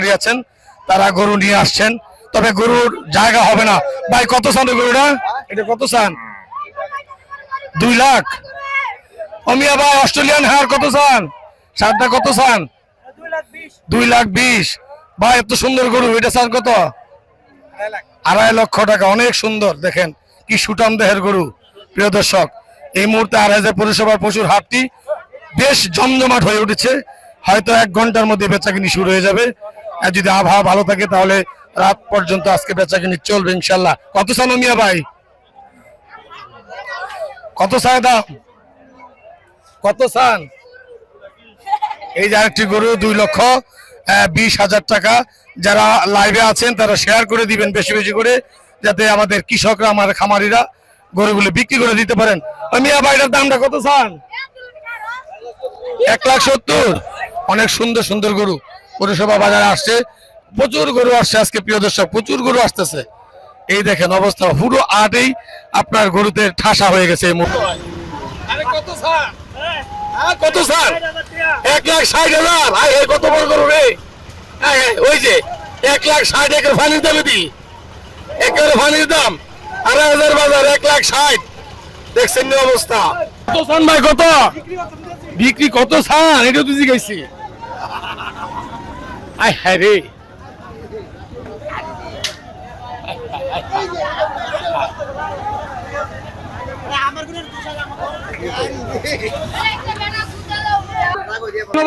খামারি আছেন, তারা গরু নিয়ে আসছেন। তবে গরুর জায়গা হবে না। ভাই, কত চান গরুটা? এটা কত চান? দুই লাখ। অমিয়া ভাই, অস্ট্রেলিয়ান হার কত চান? সারটা কত চান? দুই লাখ বিশ। ভাই, এত সুন্দর গরু, এটা চান কত? আড়াই লক্ষ টাকা, অনেক সুন্দর, দেখেন, কি সুটাম দেহের গরু, প্রিয় দর্শক। এই মুহূর্তে আড়াই হাজার পরিষেবার প্রচুর হাটটি বেশ জমজমাট হয়ে উঠেছে। হয়তো এক ঘণ্টার মধ্যে বেচাকিনি শুরু হয়ে যাবে। যদি আবহাওয়া ভালো থাকে তাহলে রাত পর্যন্ত আজকে বেচাকিনি চলবে ইনশাল্লাহ। কত সানো মিয়া ভাই? কত চায় দাম? কত চান? এই যে আরেকটি গরু, দুই লক্ষ বিশ হাজার টাকা। যারা লাইভে আছেন, তারা শেয়ার করে দিবেন বেশি বেশি করে, যাতে আমাদের কৃষকরা, আমার খামারিরা গরুগুলো বিক্রি করে দিতে পারেন। মিয়া ভাইটার দামটা কত চান? এক লাখ সত্তর। অনেক সুন্দর সুন্দর গরু। পৌরসভা বাজারে আসছে প্রচুর গরু আসছে আজকে প্রিয় দর্শক প্রচুর গরু আসতেছে। এই দেখেন অবস্থা পুরো আটেই আপনার গরুতে ঠাসা হয়ে গেছে এই মুহূর্তে। কত স্যার? হ্যাঁ, কত স্যার? এক লাখ ষাট হাজার? ভাই এই কত বড় গরু রে? ওই যে এক লাখ ষাট একের ফানির দামে দি একের ফানির দাম। আড়াই হাজার বাজার এক লাখ ষাট। দেখছেন অবস্থা? কত সান ভাই কত? বিক্রি কত সান এটা তো জিজ্ঞাসি। আয় হ্যাঁ রে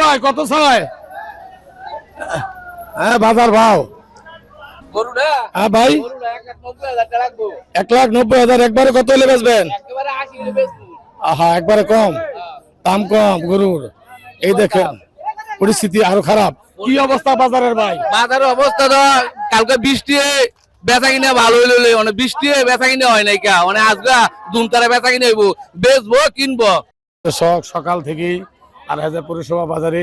ভাই কত ছয়? হ্যাঁ বাজার ভাও। হ্যাঁ ভাই। এক লাখ নব্বই হাজার একবারে কত হলে বেচবেন? আহা একবারে কম। দাম কম গরুর। এই দেখেন পরিস্থিতি আরও খারাপ। কি অবস্থা বাজারের ভাই? বাজারের অবস্থা তো কালকে বৃষ্টি বেচা কিনে ভালো হইল মানে বৃষ্টি বেচা কিনে হয় নাই কা। মানে আজকে দুমতারা বেচা কিনে হইব। বেচবো কিনবো। সকাল থেকেই আড়াই হাজার পৌরসভা বাজারে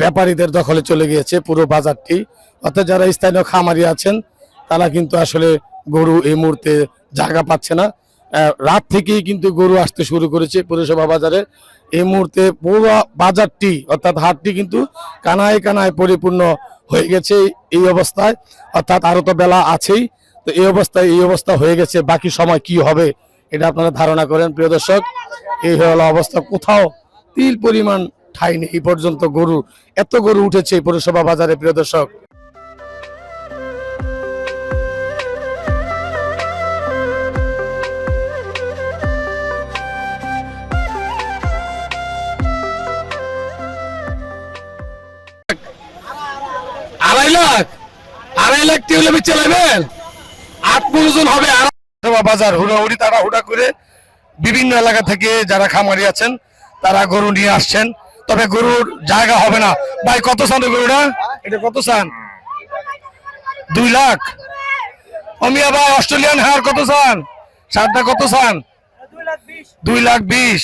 ব্যাপারীদের দখলে চলে গিয়েছে পুরো বাজারটি। অর্থাৎ যারা স্থানীয় খামারি আছেন তারা কিন্তু আসলে গরু এই মুহূর্তে জায়গা পাচ্ছে না। রাত থেকেই কিন্তু গরু আসতে শুরু করেছে পৌরসভা বাজারে এই মুহূর্তে পুরো বাজারটি, অর্থাৎ হাটটি কিন্তু কানায় কানায় পরিপূর্ণ হয়ে গেছে এই অবস্থায়, অর্থাৎ আরও তো বেলা আছেই। তো এই অবস্থায় এই অবস্থা হয়ে গেছে, বাকি সময় কি হবে এটা আপনারা ধারণা করেন। প্রিয় দর্শক, এই হলো অবস্থা। কোথাও তিল পরিমাণ ঠাই নেই, এই পর্যন্ত গরু, এত গরু উঠেছে পৌরসভা বাজারে, প্রিয় দর্শক। বিভিন্ন এলাকা থেকে যারা খামারি আছেন, তারা গরু নিয়ে আসছেন। তবে গরুর জায়গা হবে না। ভাই, কত গরুটা? এটা কত দুই লাখ। অমিয়া ভাই, অস্ট্রেলিয়ান হার কত চান? সারটা কত চান? দুই লাখ বিশ।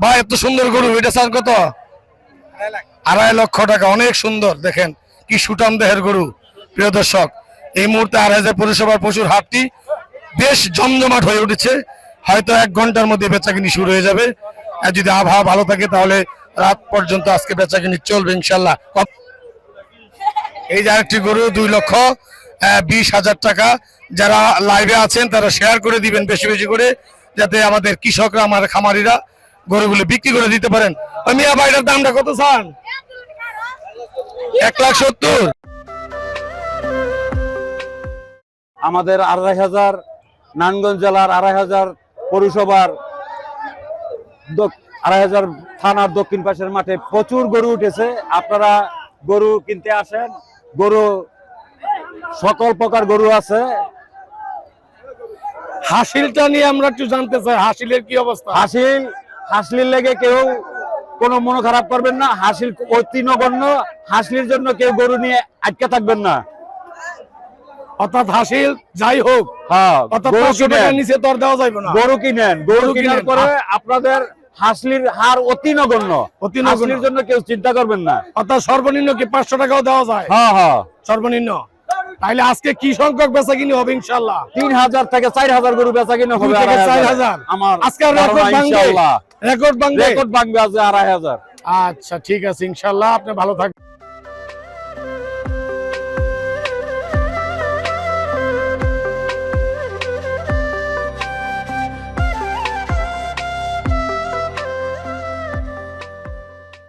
ভাই, এত সুন্দর গরু, এটা চান কত? আড়াই লক্ষ টাকা, অনেক সুন্দর, দেখেন, কি সুটাম দেহের গরু, প্রিয় দর্শক। এই মুহূর্তে আড়াই হাজার পরিষেবার প্রচুর হাটটি বেশ জমজমাট হয়ে উঠেছে। হয়তো এক ঘণ্টার মধ্যে বেচাকিনি শুরু হয়ে যাবে। আর যদি আবহাওয়া ভালো থাকে তাহলে রাত পর্যন্ত আজকে বেচাকিনি চলবে ইনশাল্লাহ এই যে আরেকটি গরু, দুই লক্ষ বিশ হাজার টাকা। যারা লাইভে আছেন, তারা শেয়ার করে দিবেন বেশি বেশি করে, যাতে আমাদের কৃষকরা, আমার খামারিরা গরুগুলো বিক্রি করে দিতে পারেন। ওই মিয়া ভাইটার দামটা কত চান? এক লাখ সত্তর। আমাদের আড়াই হাজার নারায়ণগঞ্জ জেলার আড়াই হাজার পৌরসভার আড়াই হাজার থানার দক্ষিণ পাশের মাঠে প্রচুর গরু উঠেছে। আপনারা গরু কিনতে আসেন। গরু সকল প্রকার গরু আছে। হাসিলটা নিয়ে আমরা একটু জানতে চাই হাসিলের কি অবস্থা? হাসিল হাসলির লেগে কেউ কোনো মন খারাপ করবেন না। হাসিল অতি নগণ্য। হাসলির জন্য কেউ গরু নিয়ে আটকে থাকবেন না। অর্থাৎ হাসিল যাই হোক হ্যাঁ নিচে দেওয়া যাবে না। গরু কিনেন গরু কেনার পরে আপনাদের হাসলির হার অতি নগণ্য। অতি নগণ্য। হাসলির জন্য কেউ চিন্তা করবেন না। অর্থাৎ সর্বনিম্ন কি পাঁচশো টাকাও দেওয়া যায়? হ্যাঁ হ্যাঁ। সর্বনিম্ন। তাইলে আজকে কি সংখ্যক বেচা কিনি হবে ইনশাল্লাহ তিন হাজার থেকে চার হাজার গরু বেচা কিনে হবে চার হাজার। আমার আজকে রেকর্ড ভাঙবে। রেকর্ড ভাঙবে। রেকর্ড ভাঙবে আজ আড়াই হাজার। আচ্ছা ঠিক আছে ইনশাল্লাহ আপনি ভালো থাকবেন